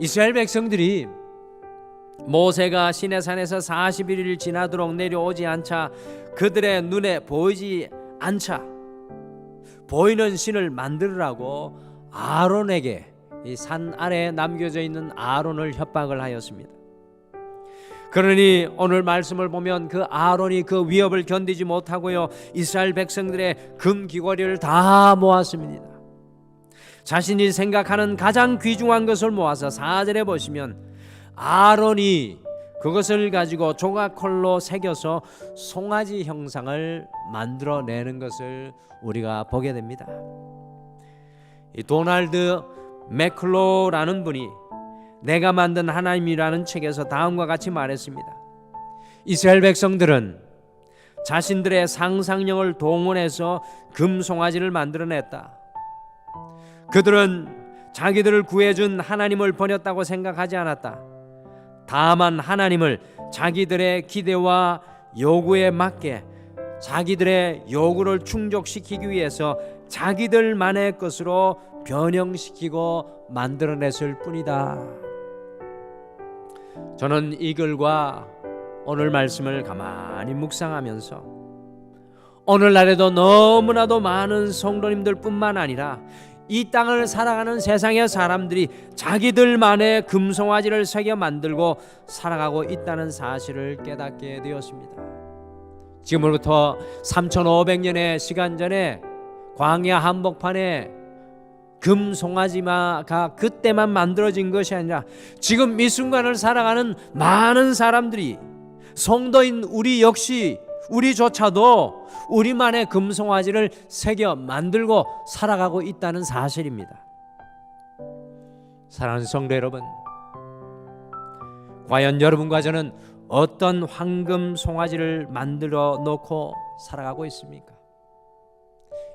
이스라엘 백성들이 모세가 시내산에서 41일 지나도록 내려오지 않자 그들의 눈에 보이지 않자 보이는 신을 만들으라고 아론에게 이 산 아래에 남겨져 있는 아론을 협박을 하였습니다. 그러니 오늘 말씀을 보면 그 아론이 그 위협을 견디지 못하고요 이스라엘 백성들의 금 귀걸이를 다 모았습니다. 자신이 생각하는 가장 귀중한 것을 모아서 사절에 보시면 아론이 그것을 가지고 조각컬로 새겨서 송아지 형상을 만들어내는 것을 우리가 보게 됩니다. 이 도널드 맥클로라는 분이 내가 만든 하나님이라는 책에서 다음과 같이 말했습니다. 이스라엘 백성들은 자신들의 상상력을 동원해서 금송아지를 만들어냈다. 그들은 자기들을 구해준 하나님을 버렸다고 생각하지 않았다. 다만 하나님을 자기들의 기대와 요구에 맞게 자기들의 요구를 충족시키기 위해서 자기들만의 것으로 변형시키고 만들어냈을 뿐이다. 저는 이 글과 오늘 말씀을 가만히 묵상하면서 오늘날에도 너무나도 많은 성도님들뿐만 아니라 이 땅을 살아가는 세상의 사람들이 자기들만의 금송아지를 새겨 만들고 살아가고 있다는 사실을 깨닫게 되었습니다. 지금으로부터 3,500년의 시간 전에 광야 한복판에 금송아지마가 그때만 만들어진 것이 아니라 지금 이 순간을 살아가는 많은 사람들이 성도인 우리 역시 우리조차도 우리만의 금송아지를 새겨 만들고 살아가고 있다는 사실입니다. 사랑하는 성도 여러분, 과연 여러분과 저는 어떤 황금 송아지를 만들어 놓고 살아가고 있습니까?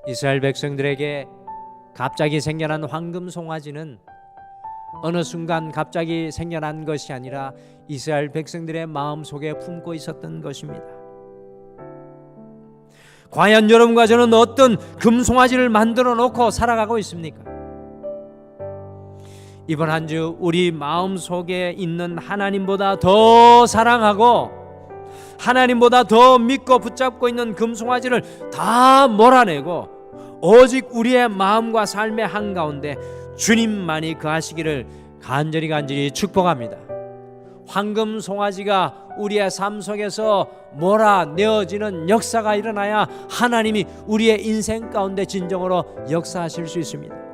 이스라엘 백성들에게 갑자기 생겨난 황금 송아지는 어느 순간 갑자기 생겨난 것이 아니라 이스라엘 백성들의 마음 속에 품고 있었던 것입니다. 과연 여러분과 저는 어떤 금송아지를 만들어 놓고 살아가고 있습니까? 이번 한 주 우리 마음 속에 있는 하나님보다 더 사랑하고 하나님보다 더 믿고 붙잡고 있는 금송아지를 다 몰아내고 오직 우리의 마음과 삶의 한가운데 주님만이 그하시기를 간절히 간절히 축복합니다. 황금 송아지가 우리의 삶 속에서 몰아내어지는 역사가 일어나야 하나님이 우리의 인생 가운데 진정으로 역사하실 수 있습니다.